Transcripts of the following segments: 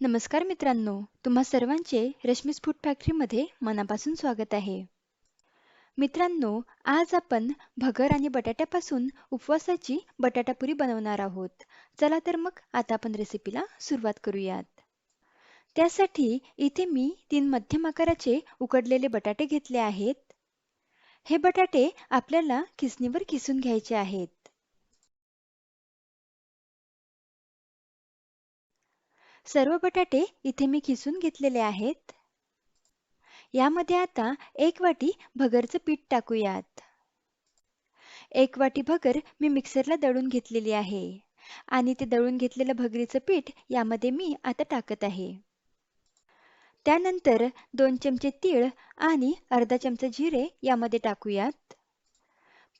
नमस्कार मित्रांनो तुम्हा सर्वांचे रश्मीस फूड फॅक्टरीमध्ये मनापासून स्वागत आहे. मित्रांनो आज आपण भगर आणि बटाट्यापासून उपवासाची बटाटापुरी बनवणार आहोत. चला तर मग आता आपण रेसिपीला सुरुवात करूयात. त्यासाठी इथे मी तीन मध्यम आकाराचे उकडलेले बटाटे घेतले आहेत. हे बटाटे आपल्याला किसणीवर किसून घ्यायचे आहेत. सर्व बटाटे इथे मी खिसून घेतलेले आहेत. यामध्ये आता एक वाटी भगरचं पीठ टाकूयात. एक वाटी भगर मी मिक्सरला दळून घेतलेली आहे आणि ते दळून घेतलेलं भगरीचं पीठ यामध्ये मी आता टाकत आहे. त्यानंतर दोन चमचे तीळ आणि अर्धा चमचा जिरे यामध्ये टाकूयात.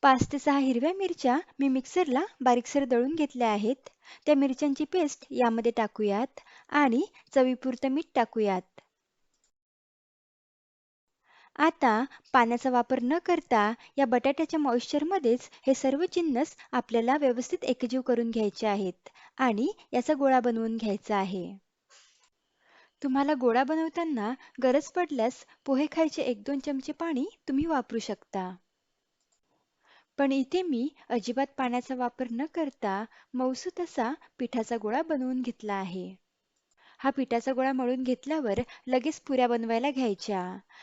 पाच ते सहा हिरव्या मिरच्या मी मिक्सरला बारीकसर दळून घेतल्या आहेत. त्या मिरच्यांची पेस्ट यामध्ये टाकूयात आणि चवीपुरतं मीठ टाकूयात. आता पाण्याचा वापर न करता या बटाट्याच्या मॉइश्चरमध्येच हे सर्व जिन्नस आपल्याला व्यवस्थित एकजीव करून घ्यायचे आहेत आणि याचा गोळा बनवून घ्यायचा आहे. तुम्हाला गोळा बनवताना गरज पडल्यास पोहे खायचे एक दोन चमचे पाणी तुम्ही वापरू शकता. पण इथे मी अजिबात पाण्याचा वापर न करता मऊसूत असा पिठाचा गोळा बनवून घेतला आहे. हा पिठाचा गोळा मळून घेतल्यावर लगेच पुऱ्या बनवायला घ्यायच्या.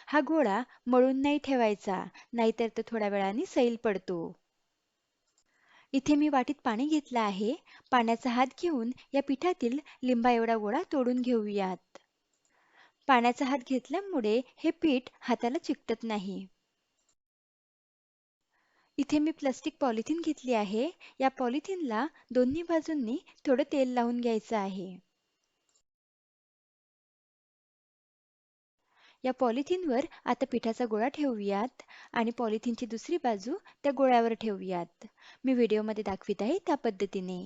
हा गोळा मळून नाही ठेवायचा नाहीतर तो थोड्या वेळाने सैल पडतो. इथे मी वाटीत पाणी घेतलं आहे. पाण्याचा हात घेऊन या पिठातील लिंबा एवढा गोळा तोडून घेऊयात. पाण्याचा हात घेतल्यामुळे हे पीठ हाताला चिकटत नाही. इथे मी प्लास्टिक पॉलिथिन घेतली आहे. या पॉलिथिनला दोन्ही बाजूंनी थोडं तेल लावून घ्यायचं आहे. या पॉलिथिनवर आता पिठाचा गोळा ठेवूयात आणि पॉलिथिनची दुसरी बाजू त्या गोळ्यावर ठेवूयात. मी व्हिडिओमध्ये दाखवित आहे त्या पद्धतीने.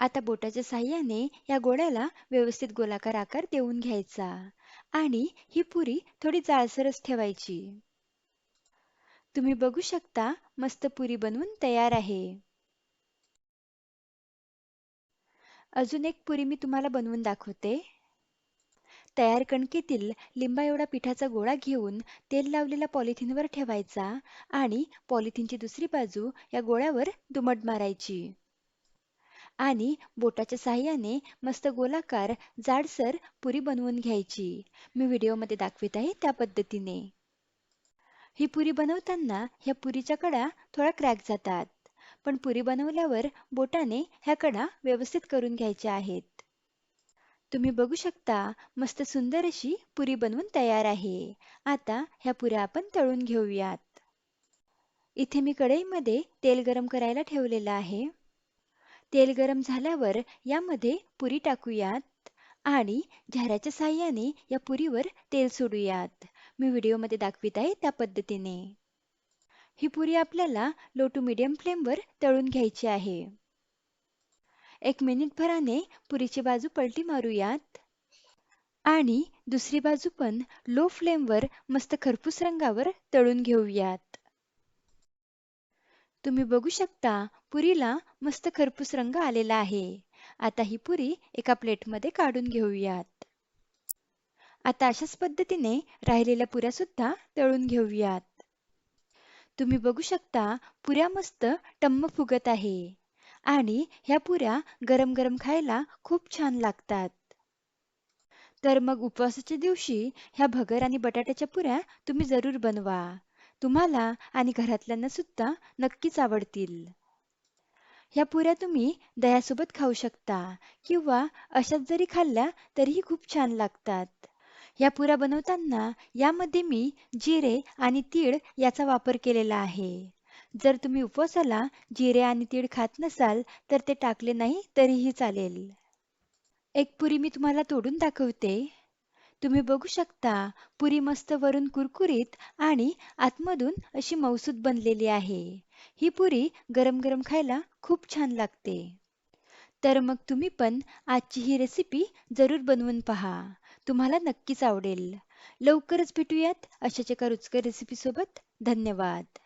आता बोटाच्या साह्याने या गोळ्याला व्यवस्थित गोलाकार आकार देऊन घ्यायचा आणि ही पुरी थोडी जाळसरच ठेवायची. तुम्ही बघू शकता मस्त पुरी बनवून तयार आहे. अजून एक पुरी मी तुम्हाला बनवून दाखवते. तयार कणकेतील लिंबा एवढा पिठाचा गोळा घेऊन तेल लावलेला पॉलिथिनवर ठेवायचा आणि पॉलिथिनची दुसरी बाजू या गोळ्यावर दुमट मारायची. आणि बोटाच्या साह्याने मस्त गोलाकार जाडसर पुरी बनवून घ्यायची. मी व्हिडिओमध्ये दाखवित आहे त्या पद्धतीने. ही पुरी बनवताना ह्या पुरीच्या कडा थोडा क्रॅक जातात. पण पुरी बनवल्यावर बोटाने ह्या कडा व्यवस्थित करून घ्यायच्या आहेत. तुम्ही बघू शकता मस्त सुंदर अशी पुरी बनवून तयार आहे. आता ह्या पुऱ्या आपण तळून घेऊयात. इथे मी कढईमध्ये तेल गरम करायला ठेवलेलं आहे. तेल गरम झाल्यावर यामध्ये पुरी टाकूयात आणि झाऱ्याच्या साह्याने या पुरीवर तेल सोडूयात. मी व्हिडिओमध्ये दाखवित आहे त्या पद्धतीने. ही पुरी आपल्याला लो टू मिडियम फ्लेमवर तळून घ्यायची आहे. एक मिनिटभराने पुरीची बाजू पलटी मारूयात. आणि दुसरी बाजू पण लो फ्लेमवर मस्त खरपूस रंगावर तळून घेऊयात. तुम्ही बघू शकता पुरीला मस्त खरपूस रंग आलेला आहे. आता ही पुरी एका प्लेटमध्ये काढून घेऊयात. आता अशाच पद्धतीने राहिलेल्या पुऱ्या सुद्धा तळून घेऊयात. तुम्ही बघू शकता पुऱ्या मस्त टम्म फुगत आहे. आणि ह्या पुऱ्या गरम गरम खायला खूप छान लागतात. तर मग उपवासाच्या दिवशी ह्या भगर आणि बटाट्याच्या पुऱ्या तुम्ही जरूर बनवा. तुम्हाला आणि घरातल्यांना सुद्धा नक्कीच आवडतील. ह्या पुऱ्या तुम्ही दह्यासोबत खाऊ शकता किंवा अशाच जरी खाल्ल्या तरीही खूप छान लागतात. या पुऱ्या बनवताना यामध्ये मी जिरे आणि तीळ याचा वापर केलेला आहे. जर तुम्ही उपवासाला जिरे आणि तीळ खात नसाल तर ते टाकले नाही तरीही चालेल. एक पुरी मी तुम्हाला तोडून दाखवते. तुम्ही बघू शकता पुरी मस्त वरून कुरकुरीत आणि आतमधून अशी मौसूद बनलेली आहे. ही पुरी गरम गरम खायला खूप छान लागते. तर मग तुम्ही पण आजची ही रेसिपी जरूर बनवून पहा. तुम्हाला नक्कीच आवडेल. लवकरच भेटूयात अशाच एका रुचकर रेसिपीसोबत धन्यवाद.